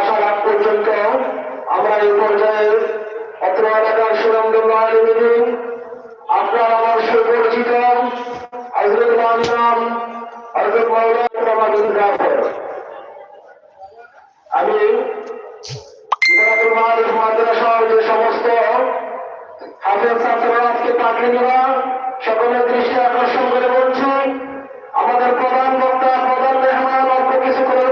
আসার আগ পর্যন্ত আমরা এই পর্যায়ে অত্র এলাকার সুরঙ্গ আপনার আমার সুপরিচিত আমি যে সমস্ত হাফেজ ছাত্ররা আজকে নেওয়া সকলের দৃষ্টি আকর্ষণ করে বলছি, আমাদের প্রধান বক্তা, প্রধান মেহমান অল্প কিছুক্ষণের মধ্যে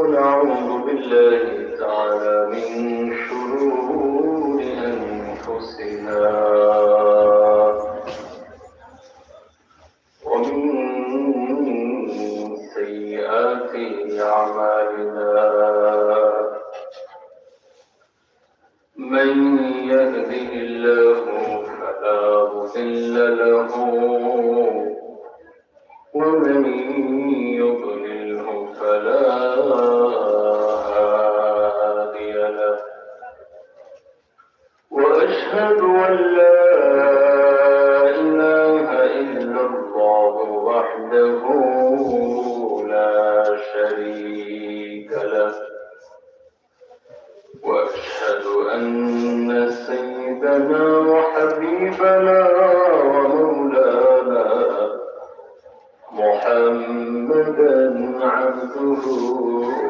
ونعوذ بالله تعالى من شرور أنفسنا ومن سيئات أعمالنا. من يهده الله فلا مضل له Oh.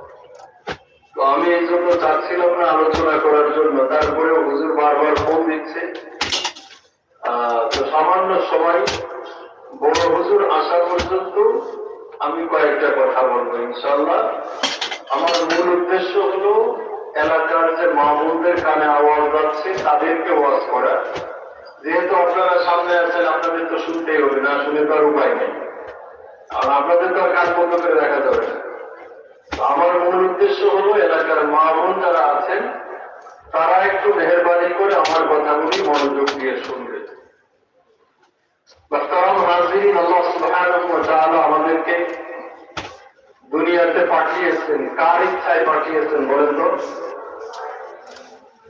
আমি এই জন্য চাচ্ছিলাম না আলোচনা করার জন্য। তারপরেও হুজুর বারবার ফোন দিচ্ছে। তো সামান্য সময়, বড় হুজুর আসা পর্যন্ত আমি কয়েকটা কথা বলব ইনশাল্লাহ আমার মূল উদ্দেশ্য হলো, এলাকার যে মামুনদের কানে আওয়াজ যাচ্ছে, তাদেরকে ওয়াজ করা। যেহেতু আপনারা সামনে আছেন, আপনাদের তো শুনতেই হবে, না শুনে তো আর উপায় নেই। আর আপনাদের তো আর কাজ বন্ধ করে দেখা যাবে না। আমার মূল উদ্দেশ্য হলো এলাকার মা বোন যারা আছেন, তারা একটু মেহরবানি করে আমার কথাগুলি মনোযোগ দিয়ে শুনবে। আমাদেরকে দুনিয়াতে পাঠিয়েছেন। কার ইচ্ছায় পাঠিয়েছেন বলেন তো?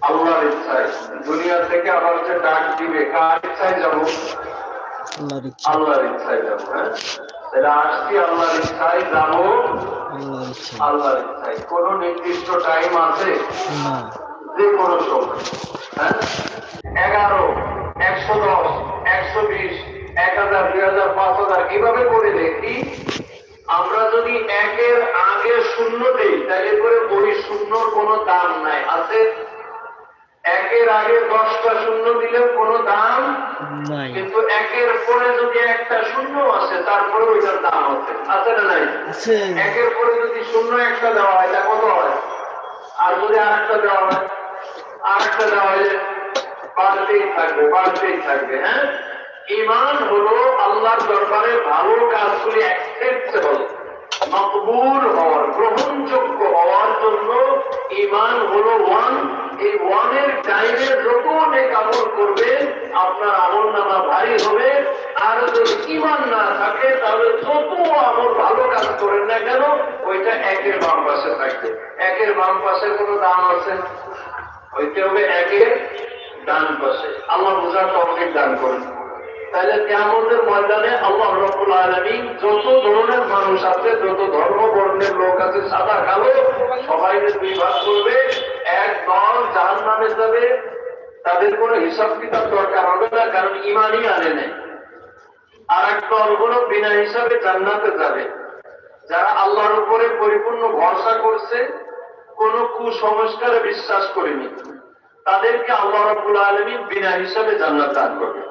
আল্লাহর ইচ্ছায়। দুনিয়া থেকে আবার যে ডাক দিবে, কার ইচ্ছায় যাব? আল্লাহর ইচ্ছা। আল্লাহর ইচ্ছায় যাব হ্যাঁ? তাহলে আসছি আল্লাহর ইচ্ছায় যাব আল্লাহর ইচ্ছা। আল্লাহর ইচ্ছায়। কোন নির্দিষ্ট টাইম আছে? না। যে কোনো সময় হ্যাঁ? এগারো একশো দশ একশো বিশ এক হাজার দুই হাজার পাঁচ হাজার কীভাবে করে দেখি আমরা যদি একের আগে শূন্য দিই তাহলে করে ওই শূন্যর কোনো দাম নাই। আছে একের আগে দশটা শূন্য দিলেও কোনো দাম নাই। কিন্তু একের পরে যদি একটা শূন্য আসে তারপরে ওইটার দাম আছে। আছে না নাই? একের পরে যদি শূন্য একটা দেওয়া হয় তা কত হয়? আর যদি আর একটা দেওয়া হয় আর একটা দেওয়া হয় বাড়তেই থাকবে বাড়তেই থাকবে হ্যাঁ? ইমান হলো আল্লাহর দরবারে ভালো কাজগুলি অ্যাকসেপ্টেবল মকবুল হওয়ার, গ্রহণযোগ্য হওয়ার জন্য ইমান হলো ওয়ান। এই ওয়ানের টাইমে যত অনেক আমল করবেন আপনার আমল নামা ভারী হবে। আর যদি ইমান না থাকে, তাহলে যত আমল ভালো কাজ করেন না কেন, ওইটা একের বাম পাশে থাকবে। একের বাম পাশে কোনো দাম আছে? হইতে হবে একের ডান পাশে। আল্লাহ বোঝার তৌফিক দান করুন। তাহলে কেমতের ময়দানে আল্লাহ রব্বুল আলামিন যত ধরনের মানুষ আছে, যত ধর্ম বর্ণের লোক আছে, সাদা কালো, সবাই দুই ভাগ করবে। এক দল জাহান নামে যাবে। তাদের কোনো হিসাব কিতাব দরকার হবে না, কারণ ইমানই আনে নেই। আর এক দল হলো বিনা হিসাবে জান্নাতে যাবে। যারা আল্লাহর উপরে পরিপূর্ণ ভরসা করছে, কোন কুসংস্কারে বিশ্বাস করেনি। তাদেরকে আল্লাহ রাব্বুল আলামিন বিনা হিসাবে জান্নাত দান করবে।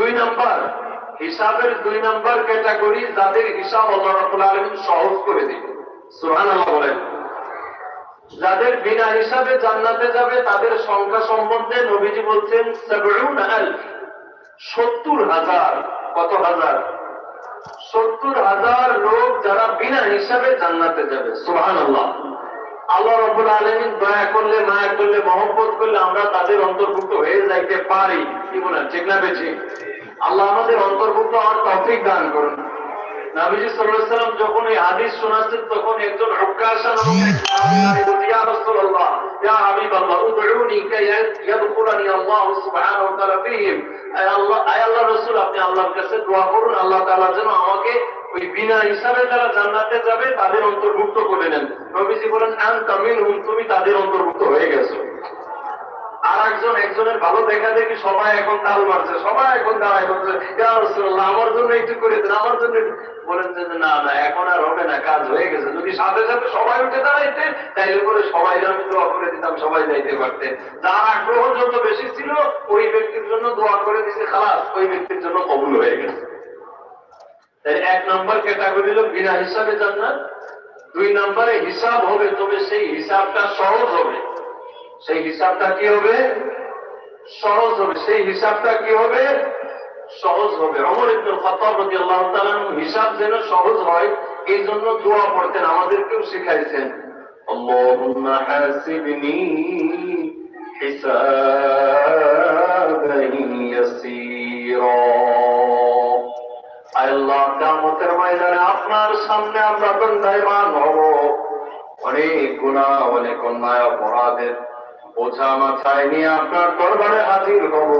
দুই নাম্বার, হিসাবের দুই নাম্বার ক্যাটাগরি যাদের হিসাব আল্লাহ রাব্বুল আলামিন সহজ করে দিবে। সুবহানাল্লাহ বলেন। যাদের বিনা হিসাবে জান্নাতে যাবে, তাদের সংখ্যা সম্বন্ধে নবীজি বলছেন সত্তর হাজার। কত হাজার? সত্তর হাজার লোক যারা বিনা হিসাবে জান্নাতে যাবে। সুহান আল্লাহ আল্লাহ রব্বুল আলমিন দয়া করলে, মায়া করলে, মহব্বত করলে আমরা তাদের অন্তর্ভুক্ত হয়ে যাইতে পারি। কি বলেন, ঠিক না বেশি আল্লাহ আমাদের অন্তর্ভুক্ত হওয়ার তৌফিক দান করুন। নাবিজি সাল্লাম যখন এই হাদিস শোনাচ্ছেন, তখন একজন তাআলা যেন আমাকে ওই বিনা হিসাবে জান্নাতে যাবে, তাদের অন্তর্ভুক্ত করে নেন। নবীজি বলেন তুমি তাদের অন্তর্ভুক্ত হয়ে গেছো। আর একজন একজনের ভালো দেখা দেখি সবাই এখন তাল মারছে সবাই এখন দাঁড়ায় বলছে "ইয়া রাসূলুল্লাহ, আমার জন্য একটু করে দেন আমার জন্য একটু-" বলেন যে না না এখন আর হবে না কাজ হয়ে গেছে। যদি সাথে সাথে সবাই উঠে দাঁড়াইতে তাইলে করে সবাই আমি দোয়া করে দিতাম সবাই যাইতে পারতে যার আগ্রহ যত বেশি ছিল ওই ব্যক্তির জন্য দোয়া করে দিছে খালাস ওই ব্যক্তির জন্য কবুল হয়ে গেছে। তাই এক নম্বর ক্যাটাগরি হলো বিনা হিসাবে জান্নাত দুই নম্বরে হিসাব হবে তবে সেই হিসাবটা সহজ হবে। সেই হিসাবটা কি হবে? সহজ হবে। সেই হিসাবটা কি হবে? সহজ হবে। অমর ইবনুল খাত্তাব রাদিয়াল্লাহু তাআলা হিসাব যেন সহজ হয়, এই জন্য দোয়া পড়তেন, আমাদেরকেও শিখাইছেন আল্লাহুম্মা হাসিবনি হিসাবান ইয়াসীরা। আল্লাহ, কিয়ামতের ময়দানে আপনার সামনে আমরা দণ্ডায়মান হব। অনেক গুণা অনেক অন্যায়, অপরাধের বোঝা মাথায় নিয়ে আপনার দরবারে হাজির হব।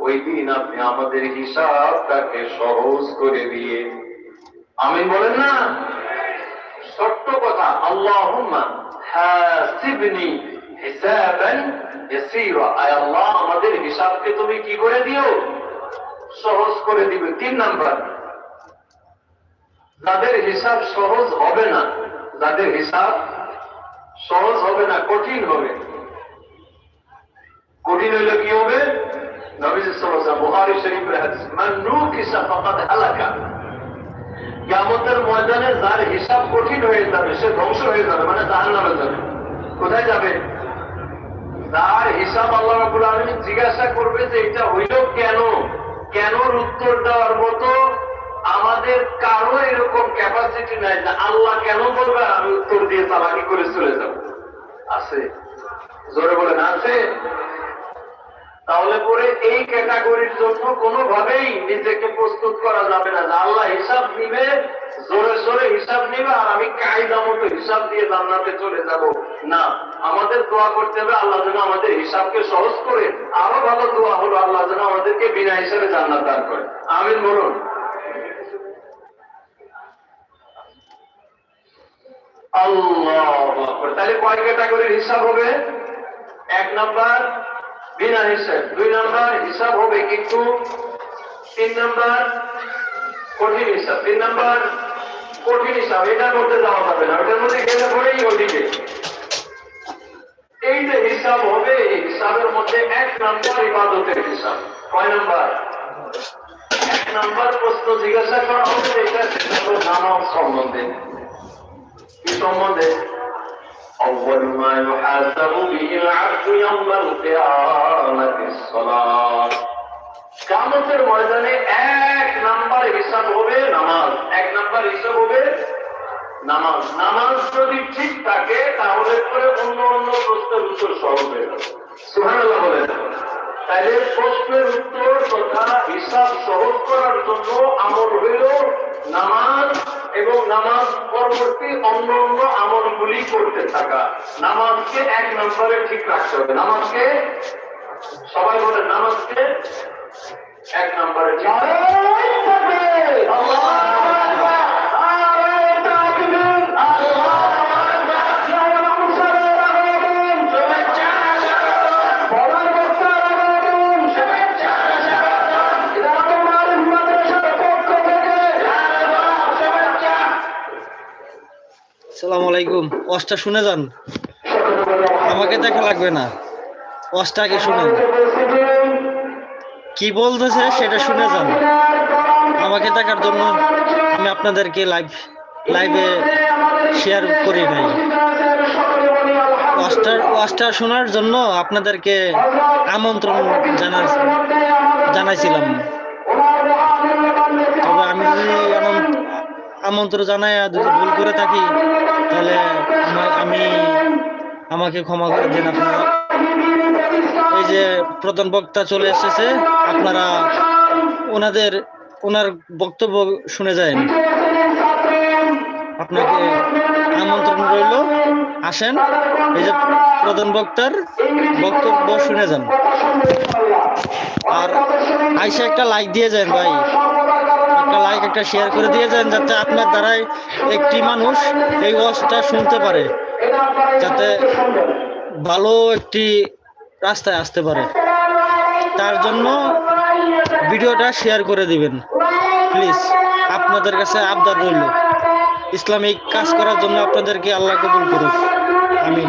ওই দিন আপনি আমাদের হিসাবটাকে সহজ করে দিয়ে। আমি বলেন না? ছোট্ট কথা আল্লাহ আল্লাহ, আমাদের হিসাবকে তুমি কি করে দিও? সহজ করে দিবে। তিন নাম্বার, যাদের হিসাব সহজ হবে না, যাদের হিসাব সহজ হবে না, কঠিন হবে কঠিন হইলে কি হবে? ময়দানে যার হিসাব কঠিন হয়ে যাবে, সে ধ্বংস হয়ে যাবে মানে জাহান্নামে যাবে। কোথায় যাবে? তার হিসাব আল্লাহ রাব্বুল আলামিন জিজ্ঞাসা করবে যে, এটা হইল কেন? কেন উত্তর দেওয়ার মতো আমাদের কারও এরকম ক্যাপাসিটি নাই যে আল্লাহ কেন বলবে আমি উত্তর দিয়ে চালাকি করে চলে যাব? আছে। জোরে বলেন, আছে? তাহলে পরে এই ক্যাটাগরির জন্য কোনোভাবেই নিজেকে প্রস্তুত করা যাবে না। আল্লাহ হিসাব নিবে, জোরে জোরে হিসাব নিবে, আর আমি কায়দা মতো হিসাব দিয়ে জান্নাতে চলে যাব। না, আমাদের দোয়া করতে হবে, আল্লাহ যেন আমাদের হিসাবকে সহজ করে আরও ভালো দোয়া হলো, আল্লাহ যেন আমাদেরকে বিনা হিসাবে জান্নাত দান করে। আমিন বলুন। আল্লাহ তাহলে কয় ক্যাটাগরির হিসাব হবে? এক নাম্বার বিনা হিসাব, দুই নাম্বার হিসাব হবে কিন্তু তিন নাম্বার কঠিন হিসাব, তিন নাম্বার কঠিন হিসাব এটার মধ্যে যাওয়া যাবে না, ওটার মধ্যে গেলে পরেই ওদিকে এই যে হিসাব হবে, এই হিসাবের মধ্যে এক নাম্বার ইবাদতের হিসাব। কয় নাম্বার? এক নাম্বার প্রশ্ন জিজ্ঞাসা করা হবে এটা নামাজ সম্বন্ধে। কি সম্বন্ধে? أول ما يحاسب به العبد يوم القيامة الصلاة কামতের ময়দানে এক নাম্বার হিসাব হবে নামাজ এক নাম্বার হিসাব হবে নামাজ নামাজ যদি ঠিক থাকে তাহলে পরে অন্য অন্য প্রশ্নের উত্তর সহজ হয়ে যাবে সুহানাল্লাহ বলে তাইলে প্রশ্নের উত্তর তথা হিসাব সহজ করার জন্য আমল হইল নামাজ এবং নামাজ পরবর্তী অন্য অন্য আমলগুলি করতে থাকা। নামাজকে এক নম্বরে ঠিক রাখতে হবে। নামাজকে সবাই বলে নামাজকে এক নম্বরে সালাম আলাইকুম। ওয়াজটা শুনে যান। আমাকে দেখা লাগবে না। ওয়াজটা আগে শুনেন। কি বলতেছে সেটা শুনে যান। আমাকে দেখার জন্য আমি আপনাদেরকে লাইভ লাইভে শেয়ার করি নাই। ওয়াজটা ওয়াজটা শোনার জন্য আপনাদেরকে আমন্ত্রণ জানা জানাইছিলাম। তবে আমি আমন্ত্রণ জানাই যদি ভুল করে থাকি তাহলে আমা- আমি আমাকে ক্ষমা করে দেন আপনারা। এই যে প্রধান বক্তা চলে এসেছে, আপনারা ওনাদের, ওনার বক্তব্য শুনে যান। আপনাকে আমন্ত্রণ রইল। আসেন, এই যে প্রধান বক্তার বক্তব্য শুনে যান। আর আইসা একটা লাইক দিয়ে যান ভাই। একটা লাইক একটা শেয়ার করে দিয়ে যান যাতে আপনার দ্বারাই একটি মানুষ এই ওয়াজটা শুনতে পারে, যাতে ভালো একটি রাস্তায় আসতে পারে। তার জন্য ভিডিওটা শেয়ার করে দিবেন। প্লিজ আপনাদের কাছে আবদার রইল। ইসলামিক কাজ করার জন্য আপনাদেরকে আল্লাহ কবুল করুক। আমিন।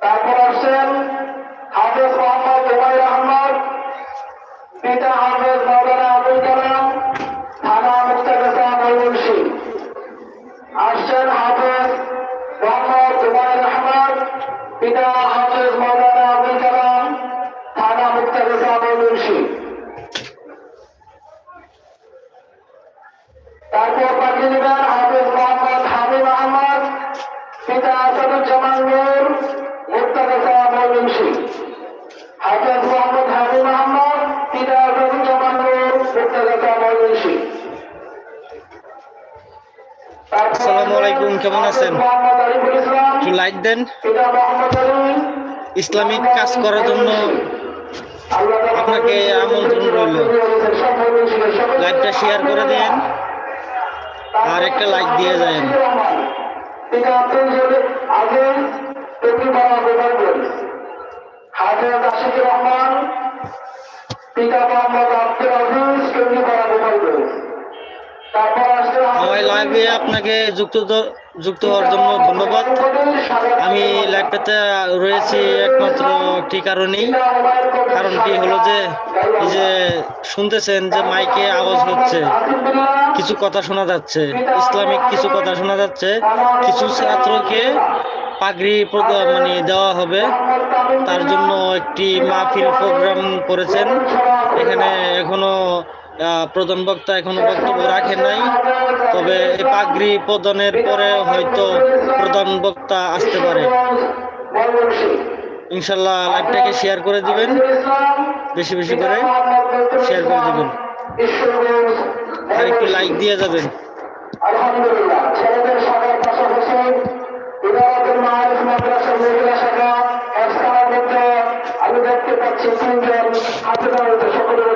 তারপর আসছেন হাফেজ মোহাম্মদ উমাইর আহমদ পিতা হাফেজ মৌলানা কেমন আছেন? একটু লাইক দেন। ইসলামিক কাজ করার জন্য আপনাকে আমন্ত্রণ রইল। লাইকটা শেয়ার করে দেন আর একটা লাইক দিয়ে যান পিতা মোহাম্মদ আব্দুল আজিজ আমার লাইভে আপনাকে যুক্ত যুক্ত হওয়ার জন্য ধন্যবাদ। আমি লাইভটাতে রয়েছি একমাত্র একটি কারণেই। কারণটি হলো যে এই যে শুনতেছেন যে মাইকে আওয়াজ হচ্ছে। কিছু কথা শোনা যাচ্ছে। ইসলামিক কিছু কথা শোনা যাচ্ছে। কিছু ছাত্রকে পাগড়ি মানে দেওয়া হবে। তার জন্য একটি মাহফিল প্রোগ্রাম করেছেন। এখানে এখনও প্রধান বক্তা এখনও বক্তব্য রাখে নাই। তবে পাগড়ি প্রদানের পরে হয়তো প্রধান বক্তা আসতে পারে। ইনশাল্লাহ লাইভটাকে শেয়ার করে দিবেন। বেশি বেশি করে শেয়ার করে দিবেন। আর একটু লাইক দিয়ে যাবেন। আলহামদুলিল্লাহ ছেলেদের আমি দেখতে পাচ্ছি সকলের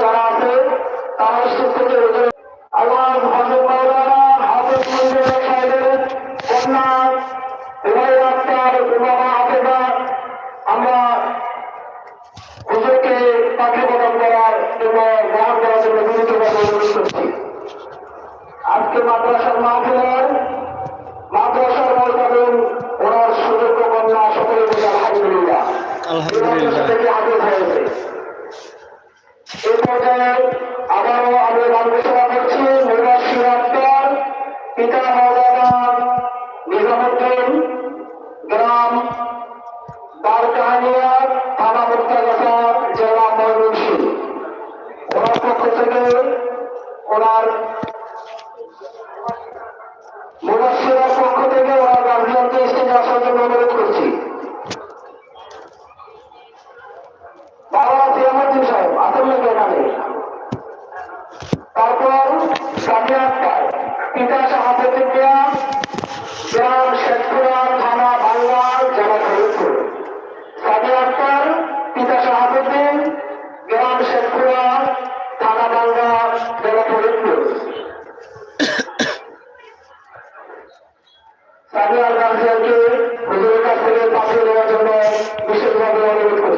আমাদের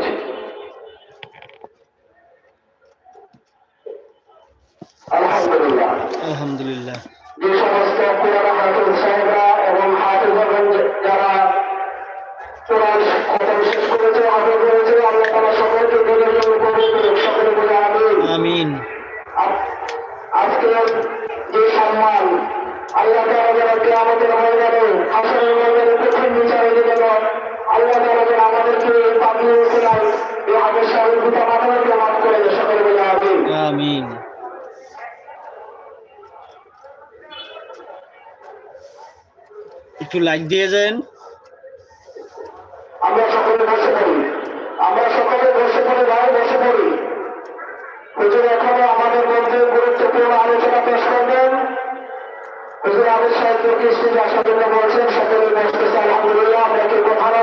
করছি আলহামদুলিল্লাহ। আলহামদুলিল্লাহ। যে সমস্ত হাফিজ সাহেবরা এবং হাফিজগণ যারা কোরআন খতম শেষ করেছে হাফিজ হয়েছে আল্লাহ সকলকে দিনের জন্য সকলে বলে আমি আমিন। আজকে যে সম্মান আল্লাহ তারা যারা হয়ে ময়দানে বিচারে গেল আল্লাহ তারা যারা আমাদেরকে পাঠিয়েছিলেন এই আমের সাহেব মাফ করে সকলে বলে আমি আমিন। একটু লাইক দিয়ে যান। আমরা সকলে বসে পড়ি। আমরা সকলে বসে পড়ি ভাই বসে পড়ি। হুজুর এখনও আমাদের মধ্যে গুরুত্বপূর্ণ আলোচনা পেশ করবেন। হুজুর আমির সাহেবকে স্টেজে আসার জন্য বলছেন সকলে বসতেছে আলহামদুলিল্লাহ আমরা কেউ কথা না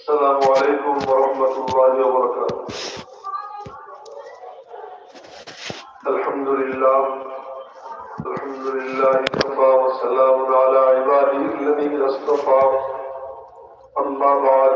السلام عليكم ورحمة الله وبركاته الحمد لله الحمد لله كفى وسلام على عباده الذين اصطفى. أما بعد.